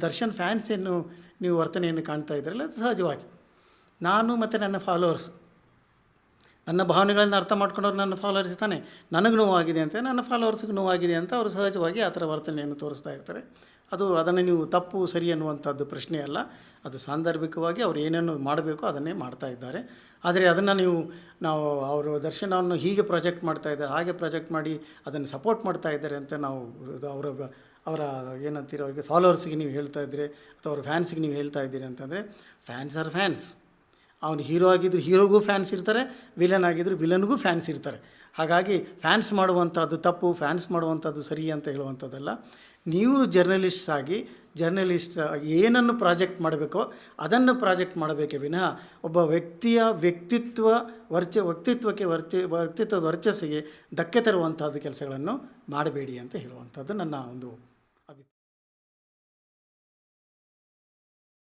Darshan fans ಏನು ನೀವು ವರ್ತನೆಯನ್ನು ಕಾಣ್ತಾ ಇದ್ದೀರಲ್ಲ ಅದು ಸಹಜವಾಗಿ. ನಾನು ಮತ್ತು ನನ್ನ ಫಾಲೋವರ್ಸ್ ನನ್ನ ಭಾವನೆಗಳನ್ನು ಅರ್ಥ ಮಾಡ್ಕೊಂಡವ್ರು ನನ್ನ ಫಾಲೋವರ್ಸ್ ತಾನೆ. ನನಗೆ ನೋವಾಗಿದೆ ಅಂತ, ನನ್ನ ಫಾಲೋವರ್ಸ್ಗೆ ನೋವಾಗಿದೆ ಅಂತ ಅವರು ಸಹಜವಾಗಿ ಆ ಥರ ವರ್ತನೆಯನ್ನು ತೋರಿಸ್ತಾ ಇರ್ತಾರೆ. ಅದು ಅದನ್ನು ನೀವು ತಪ್ಪು, ಸರಿ ಅನ್ನುವಂಥದ್ದು ಪ್ರಶ್ನೆ ಅಲ್ಲ. ಅದು ಸಾಂದರ್ಭಿಕವಾಗಿ ಅವರು ಏನೇನು ಮಾಡಬೇಕೋ ಅದನ್ನೇ ಮಾಡ್ತಾ ಇದ್ದಾರೆ. ಆದರೆ ಅದನ್ನು ನೀವು, ನಾವು ಅವರು ದರ್ಶನವನ್ನು ಹೀಗೆ ಪ್ರಾಜೆಕ್ಟ್ ಮಾಡ್ತಾ ಇದ್ದಾರೆ, ಹಾಗೆ ಪ್ರಾಜೆಕ್ಟ್ ಮಾಡಿ ಅದನ್ನು ಸಪೋರ್ಟ್ ಮಾಡ್ತಾ ಇದ್ದಾರೆ ಅಂತ ನಾವು ಅವರ ಅವರ ಏನಂತೀರ, ಅವರಿಗೆ ಫಾಲೋವರ್ಸಿಗೆ ನೀವು ಹೇಳ್ತಾ ಇದ್ದೀರಿ ಅಥವಾ ಅವ್ರ ಫ್ಯಾನ್ಸಿಗೆ ನೀವು ಹೇಳ್ತಾ ಇದ್ದೀರಿ ಅಂತಂದರೆ ಫ್ಯಾನ್ಸ್ ಆರ್ ಫ್ಯಾನ್ಸ್ ಅವನು ಹೀರೋ ಆಗಿದ್ರು ಹೀರೋಗೂ ಫ್ಯಾನ್ಸ್ ಇರ್ತಾರೆ ವಿಲನ್ ಆಗಿದ್ರು ವಿಲನ್ಗೂ ಫ್ಯಾನ್ಸ್ ಇರ್ತಾರೆ. ಹಾಗಾಗಿ ಫ್ಯಾನ್ಸ್ ಮಾಡುವಂಥದ್ದು ತಪ್ಪು ಫ್ಯಾನ್ಸ್ ಮಾಡುವಂಥದ್ದು ಸರಿ ಅಂತ ಹೇಳುವಂಥದ್ದಲ್ಲ ನೀವು ಜರ್ನಲಿಸ್ಟ್ಸ್ ಆಗಿ ಜರ್ನಲಿಸ್ಟ್ ಏನನ್ನು ಪ್ರಾಜೆಕ್ಟ್ ಮಾಡಬೇಕೋ ಅದನ್ನು ಪ್ರಾಜೆಕ್ಟ್ ಮಾಡಬೇಕೇ ವಿನಃ ಒಬ್ಬ ವ್ಯಕ್ತಿಯ ವ್ಯಕ್ತಿತ್ವ ವರ್ಚ, ವ್ಯಕ್ತಿತ್ವಕ್ಕೆ ವರ್ಚ ವ್ಯಕ್ತಿತ್ವದ ವರ್ಚಸ್ಸಿಗೆ ಧಕ್ಕೆ ತರುವಂಥದ್ದು ಕೆಲಸಗಳನ್ನು ಮಾಡಬೇಡಿ ಅಂತ ಹೇಳುವಂಥದ್ದು ನನ್ನ ಒಂದು